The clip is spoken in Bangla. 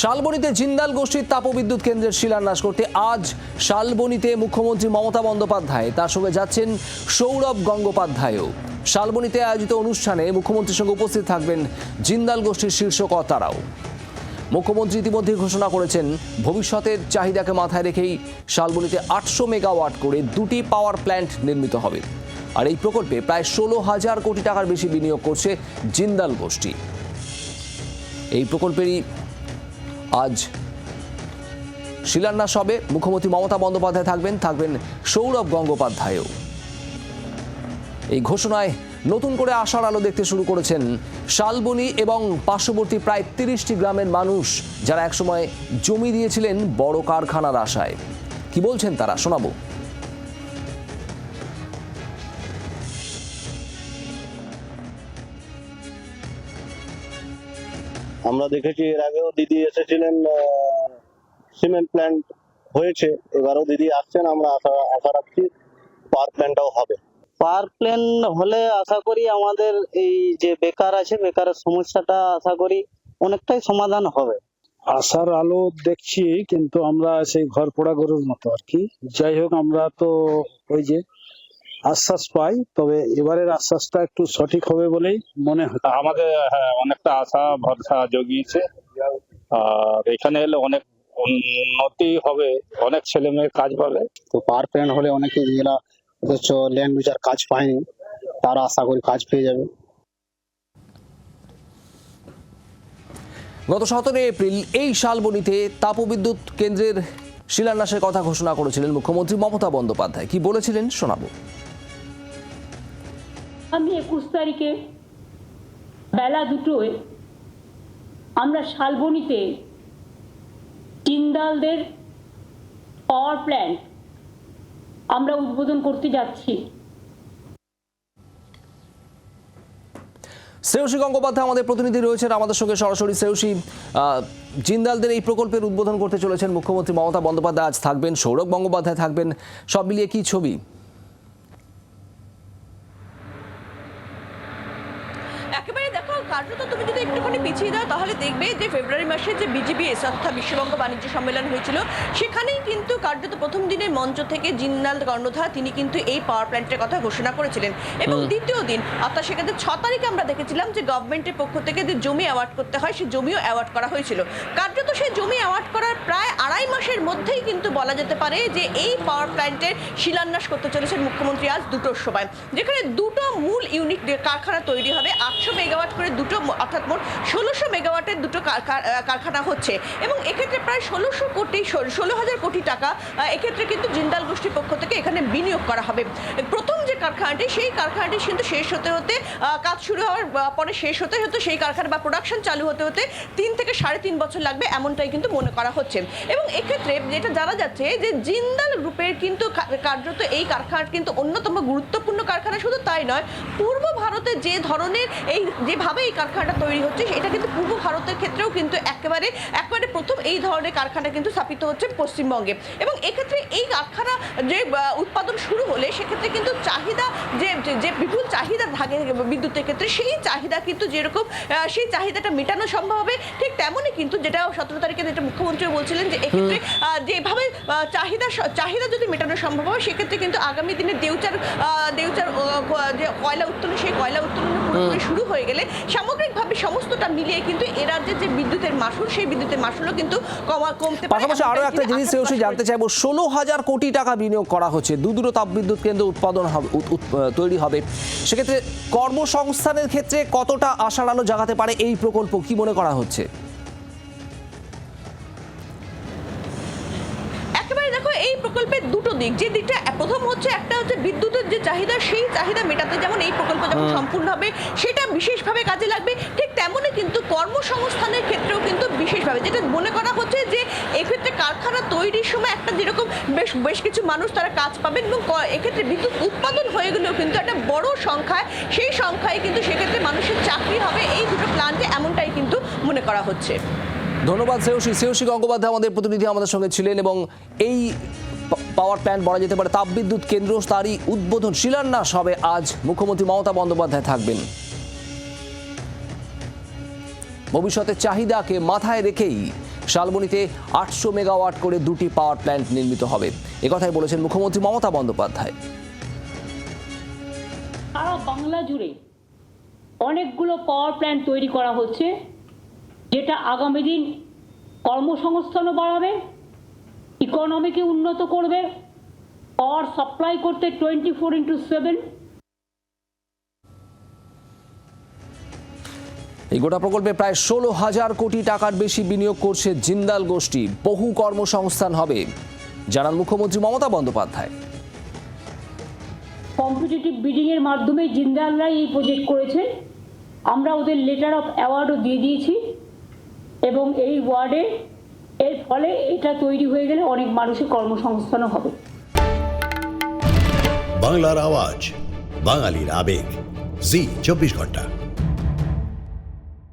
শালবনীতে জিন্দাল গোষ্ঠীর তাপবিদ্যুৎ কেন্দ্রের শিলান্যাস করতে আজ শালবনিতে মুখ্যমন্ত্রী মমতা বন্দ্যোপাধ্যায়, তার সঙ্গে যাচ্ছেন সৌরভ গঙ্গোপাধ্যায়ও। শালবনিতে আয়োজিত অনুষ্ঠানে মুখ্যমন্ত্রীর সঙ্গে উপস্থিত থাকবেন জিন্দাল গোষ্ঠীর শীর্ষ কর্তারাও। মুখ্যমন্ত্রী ইতিমধ্যে ঘোষণা করেছেন, ভবিষ্যতের চাহিদাকে মাথায় রেখেই শালবনিতে আটশো মেগাওয়াট করে দুটি পাওয়ার প্ল্যান্ট নির্মিত হবে। আর এই প্রকল্পে প্রায় ষোলো হাজার কোটি টাকার বেশি বিনিয়োগ করছে জিন্দাল গোষ্ঠী। এই প্রকল্পেরই আজ। শিলান্যাস হবে। মুখ্যমন্ত্রী মমতা বন্দ্যোপাধ্যায় থাকবেন থাকবেন সৌরভ গঙ্গোপাধ্যায়ও। এই ঘোষণায় নতুন করে আশার আলো দেখতে শুরু করেছেন শালবনি এবং পার্শ্ববর্তী প্রায় তিরিশটি গ্রামের মানুষ যারা একসময় জমি দিয়েছিলেন বড় কারখানার আশায়। কি বলছেন তারা? শোনাবো। আমরা দেখেছি এর আগেও দিদি এসেছিলেন আহ, সিমেন্ট প্ল্যান্ট হয়েছে। এবারও দিদি আসছেন আমরা আশা আশা রাখছি পাওয়ার প্ল্যান্টটাও হবে। পাওয়ার প্ল্যান হলে আশা করি আমাদের এই যে বেকার আছে বেকারের সমস্যাটা আশা করি অনেকটাই সমাধান হবে। আশার আলো দেখছি কিন্তু আমরা সেই ঘর পোড়া গরুর মতো আর কি। যাই হোক আমরা তো ওই যে আশ্বাস পাই তবে এবারের আশ্বাসটা একটু সঠিক হবে বলেই মনে হয়। আমাদের হ্যাঁ অনেকটা আশা ভরসা জগিয়েছে। আর এখানে এলে অনেক উন্নতি হবে অনেক ছেলে মেয়ে কাজ পাবে। তো পাওয়ার প্ল্যান্ট হলে অনেকে যেগুলা অথচ ল্যান্ড ইউজার কাজ পায়নি তারা আশা করি কাজ পেয়ে যাবে। গত সতেরো এপ্রিল এই শালবনীতে তাপবিদ্যুৎ কেন্দ্রের শিলান্যাসের কথা ঘোষণা করেছিলেন মুখ্যমন্ত্রী মমতা বন্দ্যোপাধ্যায়। কি বলেছিলেন শোনাবো। আমি একুশ তারিখে বেলা দুটোয় আমরা শালবনিতে জিন্দালদের পাওয়ার প্ল্যান্ট আমরা উদ্বোধন করতে যাচ্ছি। শ্রেয়সী গঙ্গোপাধ্যায় আমাদের প্রতিনিধি রয়েছেন। আমাদের সঙ্গে সরাসরি শ্রেয়সী জিন্দালদের এই প্রকল্পের উদ্বোধন করতে চলেছেন মুখ্যমন্ত্রী মমতা বন্দ্যোপাধ্যায়। আজ থাকবেন সৌরভ গঙ্গোপাধ্যায় থাকবেন। সব মিলিয়ে কি ছবি একেবারে দেখো কার্যত তুমি যদি একটুখানি পিছিয়ে দাও তাহলে দেখবে যে ফেব্রুয়ারি মাসে যে বিজিবিএস অর্থাৎ বিশ্ববঙ্গ বাণিজ্য সম্মেলন হয়েছিল সেখানেই কিন্তু কার্যত প্রথম দিনের মঞ্চ থেকে জিন্নাল কর্ণধার তিনি কিন্তু এই পাওয়ার প্ল্যান্টের কথা ঘোষণা করেছিলেন। এবং দ্বিতীয় দিন অর্থাৎ সেক্ষেত্রে ছ তারিখে আমরা দেখেছিলাম যে গভর্নমেন্টের পক্ষ থেকে যে জমি অ্যাওয়ার্ড করতে হয় সেই জমিও অ্যাওয়ার্ড করা হয়েছিল। কার্যত সেই জমি অ্যাওয়ার্ড করার প্রায় আড়াই মাসের মধ্যেই কিন্তু বলা যেতে পারে যে এই পাওয়ার প্ল্যান্টের শিলান্যাস করতে চলেছেন মুখ্যমন্ত্রী আজ দুটোর সময়। যেখানে দুটো মূল ইউনিট কারখানা তৈরি হবে আটশো মেগাওয়াট করে দুটো অর্থাৎ মোট ষোলোশো মেগাওয়াটের দুটো কারখানা হচ্ছে এবং এক্ষেত্রে প্রায় ষোলোশো কোটি, ষোলো হাজার কোটি টাকা এক্ষেত্রে কিন্তু জিন্দাল গোষ্ঠীর পক্ষ থেকে এখানে বিনিয়োগ করা হবে। প্রথম যে কারখানাটি, সেই কারখানাটি কিন্তু শেষ হতে হতে কাজ শুরু হওয়ার পরে শেষ হতে হতে সেই কারখানা বা প্রোডাকশন চালু হতে হতে তিন থেকে সাড়ে তিন বছর লাগবে এমনটাই কিন্তু মনে করা হচ্ছে। এবং এক্ষেত্রে যেটা জানা যাচ্ছে যে জিন্দাল গ্রুপের কিন্তু কার্যত এই কারখানা কিন্তু অন্যতম গুরুত্বপূর্ণ কারখানা শুধু তাই নয়, পূর্ব ভারতে যে ধরনের এই, যেভাবে এই কারখানাটা তৈরি হচ্ছে এটা কিন্তু পূর্ব ভারতের ক্ষেত্রেও কিন্তু একেবারে একেবারে প্রথম এই ধরনের কারখানা কিন্তু স্থাপিত হচ্ছে পশ্চিমবঙ্গে। এবং এক্ষেত্রে এই কারখানা যে উৎপাদন শুরু হলে সেক্ষেত্রে কিন্তু চাহিদা যে যে- বিপুল চাহিদা থাকে বিদ্যুতের ক্ষেত্রে সেই চাহিদা কিন্তু যেরকম সেই চাহিদাটা মেটানো সম্ভব হবে। ঠিক তেমনই কিন্তু যেটা সতেরো তারিখে যেটা মুখ্যমন্ত্রী বলছিলেন যে এক্ষেত্রে যেভাবে চাহিদা চাহিদা যদি মেটানো সম্ভব হয় সেক্ষেত্রে কিন্তু আগামী দিনে দেউচার দেউচার যে কয়লা উত্তোলন সেই কয়লা উত্তোলন পুরোপুরি শুরু হয়ে গেলে সামগ্রিকভাবে সমস্তটা মিলিয়ে কিন্তু এ রাজ্যের যে বিদ্যুতের মাসুল সেই বিদ্যুতের মাসুলও কিন্তু কমা কমতে পারে। পাশাপাশি আরও একটা জিনিস আশা জানতে চাইব ষোলো হাজার কোটি টাকা বিনিয়োগ করা হচ্ছে। দু দুটো তাপবিদ্যুৎ কেন্দ্র উৎপাদন হবে তৈরি হবে। সেক্ষেত্রে কর্মসংস্থানের ক্ষেত্রে কতটা আশার আলো জাগাতে পারে এই প্রকল্প? কি মনে করা হচ্ছে? এই প্রকল্পের দুটো দিক। যে দিকটা প্রথম হচ্ছে একটা হচ্ছে বিদ্যুতের যে চাহিদা সেই চাহিদা মেটাতে যেমন এই প্রকল্প যখন সম্পূর্ণ হবে সেটা বিশেষভাবে কাজে লাগবে। ঠিক তেমনই কিন্তু কর্মসংস্থানের ক্ষেত্রেও কিন্তু বিশেষভাবে। যেটা মনে করা হচ্ছে যে এক্ষেত্রে কারখানা তৈরির সময় একটা যেরকম বেশ বেশ কিছু মানুষ তারা কাজ পাবেন এবং এক্ষেত্রে বিদ্যুৎ উৎপাদন হয়ে গেলেও কিন্তু একটা বড় সংখ্যায় সেই সংখ্যায় কিন্তু সেক্ষেত্রে মানুষের চাকরি হবে। এই দুটো প্ল্যান্টে এমনটাই কিন্তু মনে করা হচ্ছে। ধন্যবাদ শ্রেয়সী। শ্রেয়সী গঙ্গোপাধ্যায় আমাদের প্রতিনিধি আমাদের সঙ্গে ছিলেন এবং এই পাওয়ার প্ল্যান্ট বলা যেতে পারে তাপবিদ্যুৎ কেন্দ্র, তারই উদ্বোধন শিলান্যাস হবে আজ। মুখ্যমন্ত্রী মমতা বন্দ্যোপাধ্যায় থাকবেন। ভবিষ্যতের চাহিদাকে মাথায় রেখেই শালবনীতে আটশো মেগাওয়াট করে দুটি পাওয়ার প্ল্যান্ট নির্মিত হবে। একথাই বলেছেন মুখ্যমন্ত্রী মমতা বন্দ্যোপাধ্যায়। সারা বাংলা জুড়ে অনেকগুলো পাওয়ার প্ল্যান্ট তৈরি করা হচ্ছে। যেটা আগামী দিন কর্মসংস্থানও বাড়াবে ইকোনমিকে উন্নত করবে পাওয়ার সাপ্লাই করতে টোয়েন্টি ফোর ইন্টু সেভেন এই গোটা প্রকল্পে প্রায় ষোলো হাজার কোটি টাকার বেশি বিনিয়োগ করছে জিন্দাল গোষ্ঠী। বহু কর্মসংস্থান হবে। জানান মুখ্যমন্ত্রী মমতা বন্দ্যোপাধ্যায়। কম্পিটিটিভ বিডিংয়ের মাধ্যমে জিন্দালরাই এই প্রজেক্ট করেছেন আমরা ওদের লেটার অফ অ্যাওয়ার্ডও দিয়ে দিয়েছি। এবং এই ওয়ার্ডে এর ফলে এটা তৈরি হয়ে গেলে অনেক মানুষের কর্মসংস্থানও হবে। বাংলার আওয়াজ, বাঙালির আবেগ। জি, চব্বিশ ঘণ্টা।